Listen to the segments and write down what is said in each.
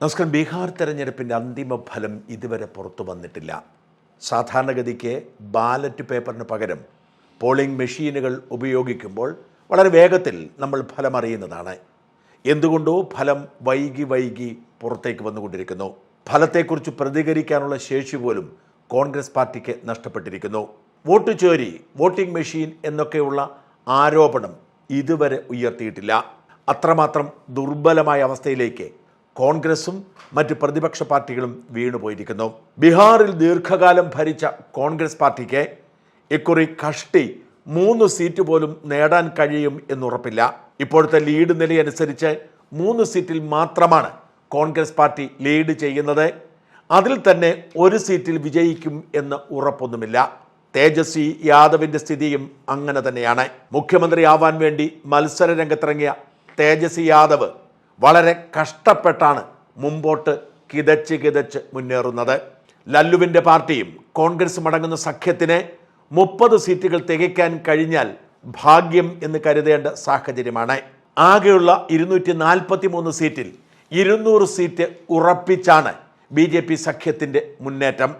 നമസ്കാരം. ബീഹാർ തെരഞ്ഞെടുപ്പിന്റെ അന്തിമ ഫലം ഇതുവരെ പുറത്തു വന്നിട്ടില്ല. സാധാരണഗതിക്ക് ബാലറ്റ് പേപ്പറിന് പകരം പോളിംഗ് മെഷീനുകൾ ഉപയോഗിക്കുമ്പോൾ വളരെ വേഗത്തിൽ നമ്മൾ ഫലം അറിയുന്നതാണ് എന്തുകൊണ്ടോ ഫലം വൈകി വൈകി പുറത്തേക്ക് വന്നുകൊണ്ടിരിക്കുന്നു. ഫലത്തെക്കുറിച്ച് പ്രതികരിക്കാനുള്ള ശേഷി പോലും കോൺഗ്രസ് പാർട്ടിക്ക് നഷ്ടപ്പെട്ടിരിക്കുന്നു. വോട്ട് ചോരി വോട്ടിംഗ് മെഷീൻ എന്നൊക്കെയുള്ള ആരോപണം ഇതുവരെ ഉയർത്തിയിട്ടില്ല. അത്രമാത്രം ദുർബലമായ അവസ്ഥയിലേക്ക് കോൺഗ്രസും മറ്റ് പ്രതിപക്ഷ പാർട്ടികളും വീണുപോയിരിക്കുന്നു ബീഹാറിൽ ദീർഘകാലം ഭരിച്ച കോൺഗ്രസ് പാർട്ടിക്ക് ഇക്കുറി കഷ്ടി മൂന്ന് സീറ്റ് പോലും നേടാൻ കഴിയും എന്നുറപ്പില്ല. ഇപ്പോഴത്തെ ലീഡ് നിലയനുസരിച്ച് മൂന്ന് സീറ്റിൽ മാത്രമാണ് കോൺഗ്രസ് പാർട്ടി ലീഡ് ചെയ്യുന്നത്. അതിൽ തന്നെ ഒരു സീറ്റിൽ വിജയിക്കും എന്ന് ഉറപ്പൊന്നുമില്ല. തേജസ്വി യാദവിന്റെ സ്ഥിതിയും അങ്ങനെ തന്നെയാണ്. മുഖ്യമന്ത്രിയാവാൻ വേണ്ടി മത്സര രംഗത്തിറങ്ങിയ തേജസ്വി യാദവ് വളരെ കഷ്ടപ്പെട്ടാണ് മുമ്പോട്ട് കിതച്ച് കിതച്ച് മുന്നേറുന്നത്. ലല്ലുവിന്റെ പാർട്ടിയും കോൺഗ്രസും അടങ്ങുന്ന സഖ്യത്തിന് മുപ്പത് സീറ്റുകൾ തികയ്ക്കാൻ കഴിഞ്ഞാൽ ഭാഗ്യം എന്ന് കരുതേണ്ട സാഹചര്യമാണ്. ആകെയുള്ള ഇരുന്നൂറ്റി നാൽപ്പത്തി മൂന്ന് സീറ്റിൽ ഇരുന്നൂറ് സീറ്റ് ഉറപ്പിച്ചാണ് ബി ജെ പി സഖ്യത്തിന്റെ മുന്നേറ്റം.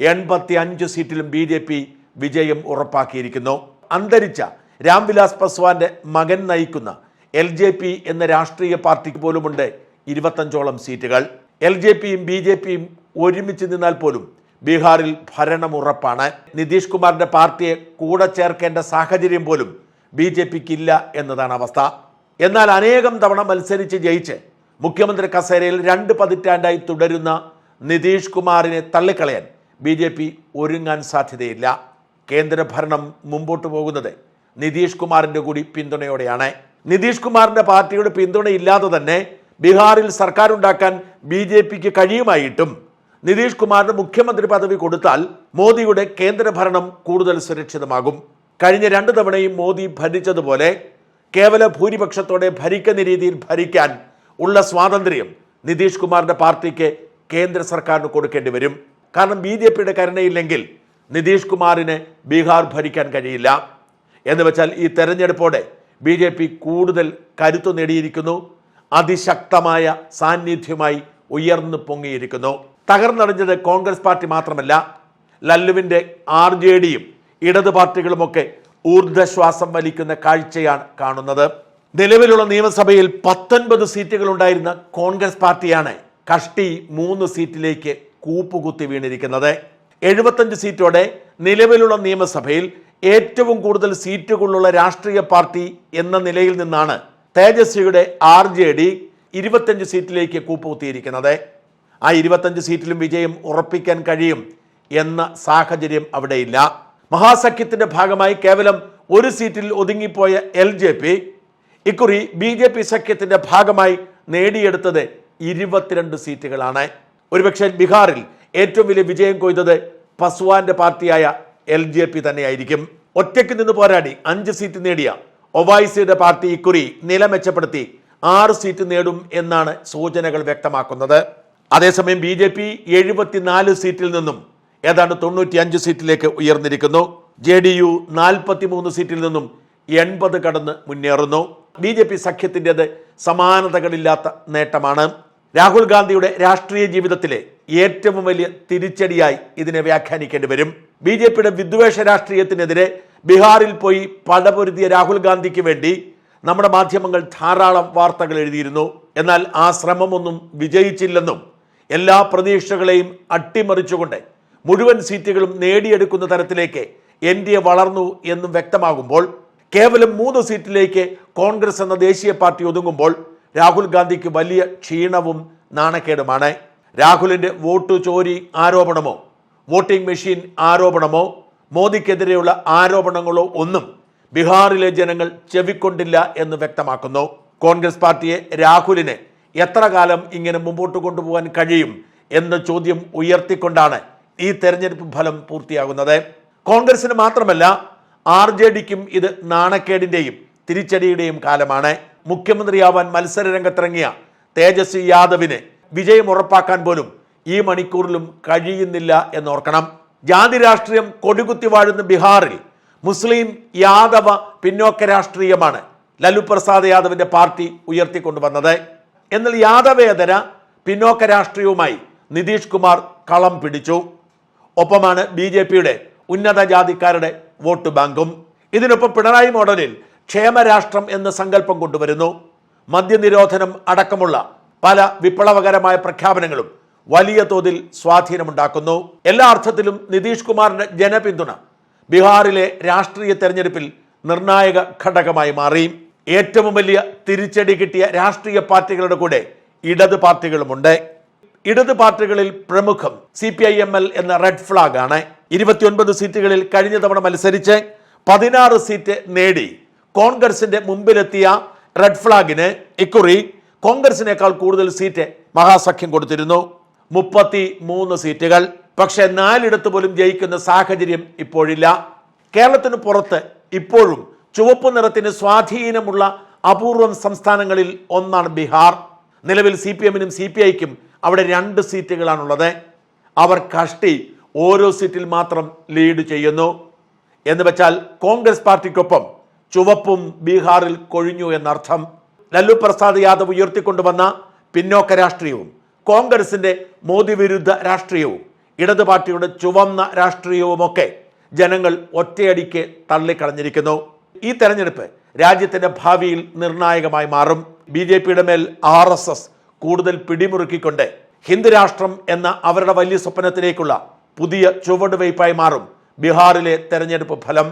എൺപത്തി അഞ്ച് സീറ്റിലും ബി ജെ പി വിജയം ഉറപ്പാക്കിയിരിക്കുന്നു. അന്തരിച്ച രാംവിലാസ് പസ്വാന്റെ മകൻ നയിക്കുന്ന എൽ ജെ പി എന്ന രാഷ്ട്രീയ പാർട്ടിക്ക് പോലുമുണ്ട് ഇരുപത്തഞ്ചോളം സീറ്റുകൾ. എൽ ജെ പിയും ബി ജെ പിയും ഒരുമിച്ച് നിന്നാൽ പോലും ബീഹാറിൽ ഭരണം ഉറപ്പാണ്. നിതീഷ് കുമാറിന്റെ പാർട്ടിയെ കൂടെ ചേർക്കേണ്ട സാഹചര്യം പോലും ബി ജെ പിക്ക് ഇല്ല എന്നതാണ് അവസ്ഥ. എന്നാൽ അനേകം തവണ മത്സരിച്ച് ജയിച്ച് മുഖ്യമന്ത്രി കസേരയിൽ രണ്ട് പതിറ്റാണ്ടായി തുടരുന്ന നിതീഷ് കുമാറിനെ തള്ളിക്കളയാൻ ബി ജെ പി ഒരുങ്ങാൻ സാധ്യതയില്ല. കേന്ദ്രഭരണം മുമ്പോട്ട് പോകുന്നത് നിതീഷ് കുമാറിന്റെ കൂടി പിന്തുണയോടെയാണ്. നിതീഷ് കുമാറിന്റെ പാർട്ടിയുടെ പിന്തുണയില്ലാതെ തന്നെ ബീഹാറിൽ സർക്കാർ ഉണ്ടാക്കാൻ ബി ജെ പിക്ക് കഴിയുമായിട്ടും നിതീഷ് കുമാറിന് മുഖ്യമന്ത്രി പദവി കൊടുത്താൽ മോദിയുടെ കേന്ദ്രഭരണം കൂടുതൽ സുരക്ഷിതമാകും. കഴിഞ്ഞ രണ്ട് തവണയും മോദി ഭരിച്ചതുപോലെ കേവല ഭൂരിപക്ഷത്തോടെ ഭരിക്കുന്ന രീതിയിൽ ഭരിക്കാൻ ഉള്ള സ്വാതന്ത്ര്യം നിതീഷ് കുമാറിന്റെ പാർട്ടിക്ക് കേന്ദ്ര സർക്കാരിന് കൊടുക്കേണ്ടി വരും. കാരണം ബി ജെ പിയുടെ കരുണയില്ലെങ്കിൽ നിതീഷ് കുമാറിന് ബീഹാർ ഭരിക്കാൻ കഴിയില്ല. എന്ന് വെച്ചാൽ ഈ തെരഞ്ഞെടുപ്പോടെ ബി ജെ പി കൂടുതൽ കരുത്തു നേടിയിരിക്കുന്നു. അതിശക്തമായ സാന്നിധ്യമായി ഉയർന്നു പൊങ്ങിയിരിക്കുന്നു. തകർന്നടിഞ്ഞത് കോൺഗ്രസ് പാർട്ടി മാത്രമല്ല ലല്ലുവിന്റെ ആർ ജെ ഡിയും ഇടത് പാർട്ടികളുമൊക്കെ ഊർദ്ധശ്വാസം വലിക്കുന്ന കാഴ്ചയാണ് കാണുന്നത്. നിലവിലുള്ള നിയമസഭയിൽ പത്തൊൻപത് സീറ്റുകൾ ഉണ്ടായിരുന്ന കോൺഗ്രസ് പാർട്ടിയാണ് കഷ്ടി മൂന്ന് സീറ്റിലേക്ക് കൂപ്പുകുത്തി വീണിരിക്കുന്നത്. എഴുപത്തഞ്ച് സീറ്റോടെ നിലവിലുള്ള നിയമസഭയിൽ ഏറ്റവും കൂടുതൽ സീറ്റുകളുള്ള രാഷ്ട്രീയ പാർട്ടി എന്ന നിലയിൽ നിന്നാണ് തേജസ്വിയുടെ ആർ ജെ ഡി ഇരുപത്തഞ്ച് സീറ്റിലേക്ക് കൂപ്പുകുത്തിയിരിക്കുന്നത്. ആ ഇരുപത്തഞ്ച് സീറ്റിലും വിജയം ഉറപ്പിക്കാൻ കഴിയും എന്ന സാഹചര്യം അവിടെയില്ല. മഹാസഖ്യത്തിന്റെ ഭാഗമായി കേവലം ഒരു സീറ്റിൽ ഒതുങ്ങിപ്പോയ എൽ ജെ പി ഇക്കുറി ബി ജെ പി സഖ്യത്തിന്റെ ഭാഗമായി നേടിയെടുത്തത് ഇരുപത്തിരണ്ട് സീറ്റുകളാണ്. ഒരുപക്ഷെ ബീഹാറിൽ ഏറ്റവും വലിയ വിജയം കൊയ്തത് പസ്വാന്റെ പാർട്ടിയായ എൽ ജെ പി തന്നെയായിരിക്കും. ഒറ്റയ്ക്ക് നിന്ന് പോരാടി അഞ്ച് സീറ്റ് നേടിയ ഒവൈസിയുടെ പാർട്ടി ഇക്കുറി നില മെച്ചപ്പെടുത്തി ആറ് സീറ്റ് നേടും എന്നാണ് സൂചനകൾ വ്യക്തമാക്കുന്നത്. അതേസമയം ബി ജെ പി എഴുപത്തിനാല് സീറ്റിൽ നിന്നും ഏതാണ്ട് തൊണ്ണൂറ്റി അഞ്ച് സീറ്റിലേക്ക് ഉയർന്നിരിക്കുന്നു. ജെ ഡി യു നാൽപ്പത്തി മൂന്ന് സീറ്റിൽ നിന്നും എൺപത് കടന്ന് മുന്നേറുന്നു. ബി ജെ പി സഖ്യത്തിന്റെത് സമാനതകളില്ലാത്ത നേട്ടമാണ്. രാഹുൽ ഗാന്ധിയുടെ രാഷ്ട്രീയ ജീവിതത്തിലെ ഏറ്റവും വലിയ തിരിച്ചടിയായി ഇതിനെ വ്യാഖ്യാനിക്കേണ്ടി വരും. ബി ജെ പിയുടെ വിദ്വേഷ രാഷ്ട്രീയത്തിനെതിരെ ബീഹാറിൽ പോയി പടപൊരുതിയ രാഹുൽ ഗാന്ധിക്ക് വേണ്ടി നമ്മുടെ മാധ്യമങ്ങൾ ധാരാളം വാർത്തകൾ എഴുതിയിരുന്നു. എന്നാൽ ആ ശ്രമമൊന്നും വിജയിച്ചില്ലെന്നും എല്ലാ പ്രതീക്ഷകളെയും അട്ടിമറിച്ചുകൊണ്ട് മുഴുവൻ സീറ്റുകളും നേടിയെടുക്കുന്ന തരത്തിലേക്ക് എൻ ഡി എ വളർന്നു എന്നും വ്യക്തമാകുമ്പോൾ കേവലം മൂന്ന് സീറ്റിലേക്ക് കോൺഗ്രസ് എന്ന ദേശീയ പാർട്ടി ഒതുങ്ങുമ്പോൾ രാഹുൽ ഗാന്ധിക്ക് വലിയ ക്ഷീണവും നാണക്കേടുമാണ്. രാഹുലിന്റെ വോട്ടു ചോരി ആരോപണമോ? വോട്ടിംഗ് മെഷീൻ ആരോപണമോ മോദിക്കെതിരെയുള്ള ആരോപണങ്ങളോ ഒന്നും ബീഹാറിലെ ജനങ്ങൾ ചെവിക്കൊണ്ടില്ല എന്ന് വ്യക്തമാക്കുന്നു. കോൺഗ്രസ് പാർട്ടിയെ രാഹുലിന് എത്ര കാലം ഇങ്ങനെ മുമ്പോട്ട് കൊണ്ടുപോകാൻ കഴിയും എന്ന ചോദ്യം ഉയർത്തിക്കൊണ്ടാണ് ഈ തെരഞ്ഞെടുപ്പ് ഫലം പൂർത്തിയാകുന്നത്. കോൺഗ്രസിന് മാത്രമല്ല ആർ ജെ ഡിക്കും ഇത് നാണക്കേടിന്റെയും തിരിച്ചടിയുടെയും കാലമാണ്. മുഖ്യമന്ത്രിയാവാൻ മത്സര രംഗത്തിറങ്ങിയ തേജസ്വി യാദവിന് വിജയം ഉറപ്പാക്കാൻ പോലും ഈ മണിക്കൂറിലും കഴിയുന്നില്ല എന്നോർക്കണം. ജാതി രാഷ്ട്രീയം കൊടികുത്തി വാഴുന്ന ബീഹാറിൽ മുസ്ലിം യാദവ പിന്നോക്ക രാഷ്ട്രീയമാണ് ലല്ലു പ്രസാദ് യാദവിന്റെ പാർട്ടി ഉയർത്തിക്കൊണ്ടുവന്നത്. എന്നാൽ യാദവേതര പിന്നോക്ക രാഷ്ട്രീയവുമായി നിതീഷ് കുമാർ കളം പിടിച്ചു. ഒപ്പമാണ് ബി ജെ പിയുടെ ഉന്നത ജാതിക്കാരുടെ വോട്ട് ബാങ്കും. ഇതിനൊപ്പം പിണറായി മോഡലിൽ ക്ഷേമരാഷ്ട്രം എന്ന സങ്കല്പം കൊണ്ടുവരുന്നു. മദ്യനിരോധനം അടക്കമുള്ള പല വിപ്ലവകരമായ പ്രഖ്യാപനങ്ങളും വലിയ തോതിൽ സ്വാധീനമുണ്ടാക്കുന്നു. എല്ലാ അർത്ഥത്തിലും നിതീഷ് കുമാറിന്റെ ജനപിന്തുണ. ബീഹാറിലെ രാഷ്ട്രീയ തെരഞ്ഞെടുപ്പിൽ നിർണായക ഘടകമായി മാറി. ഏറ്റവും വലിയ തിരിച്ചടി കിട്ടിയ രാഷ്ട്രീയ പാർട്ടികളുടെ കൂടെ ഇടത് പാർട്ടികളുമുണ്ട്. ഇടത് പാർട്ടികളിൽ പ്രമുഖം C P I M L എന്ന റെഡ് ഫ്ലാഗ് ആണ് ഇരുപത്തിയൊൻപത് സീറ്റുകളിൽ കഴിഞ്ഞ തവണ മത്സരിച്ച് പതിനാറ് സീറ്റ് നേടി. കോൺഗ്രസിന്റെ മുമ്പിലെത്തിയ റെഡ് ഫ്ലാഗിന് ഇക്കുറി. കോൺഗ്രസിനേക്കാൾ കൂടുതൽ സീറ്റ് മഹാസഖ്യം കൊടുത്തിരുന്നു. മുപ്പത്തി മൂന്ന് സീറ്റുകൾ. പക്ഷേ നാലിടത്ത് പോലും ജയിക്കുന്ന സാഹചര്യം ഇപ്പോഴില്ല. കേരളത്തിന് പുറത്ത് ഇപ്പോഴും ചുവപ്പ് നിറത്തിന് സ്വാധീനമുള്ള അപൂർവം സംസ്ഥാനങ്ങളിൽ ഒന്നാണ് ബീഹാർ. നിലവിൽ സി പി എമ്മിനും സി പി ഐക്കും അവിടെ രണ്ട് സീറ്റുകളാണുള്ളത്. അവർ കഷ്ടി ഓരോ സീറ്റിൽ മാത്രം ലീഡ് ചെയ്യുന്നു. എന്ന് വെച്ചാൽ കോൺഗ്രസ് പാർട്ടിക്കൊപ്പം ചുവപ്പും ബീഹാറിൽ കൊഴിഞ്ഞു എന്നർത്ഥം. ലല്ലു പ്രസാദ് യാദവ് ഉയർത്തിക്കൊണ്ടുവന്ന പിന്നോക്ക രാഷ്ട്രീയവും കോൺഗ്രസിന്റെ മോദി വിരുദ്ധ രാഷ്ട്രീയവും ഇടത് പാർട്ടിയുടെ ചുവന്ന രാഷ്ട്രീയവുമൊക്കെ ജനങ്ങൾ ഒറ്റയടിക്ക് തള്ളിക്കളഞ്ഞിരിക്കുന്നു. ഈ തെരഞ്ഞെടുപ്പ് രാജ്യത്തിന്റെ ഭാവിയിൽ നിർണായകമായി മാറും. ബി ജെ പിയുടെ മേൽ ആർ എസ് എസ് കൂടുതൽ പിടിമുറുക്കിക്കൊണ്ട് ഹിന്ദുരാഷ്ട്രം എന്ന അവരുടെ വലിയ സ്വപ്നത്തിലേക്കുള്ള പുതിയ ചുവടുവയ്പായി മാറും ബീഹാറിലെ തെരഞ്ഞെടുപ്പ് ഫലം.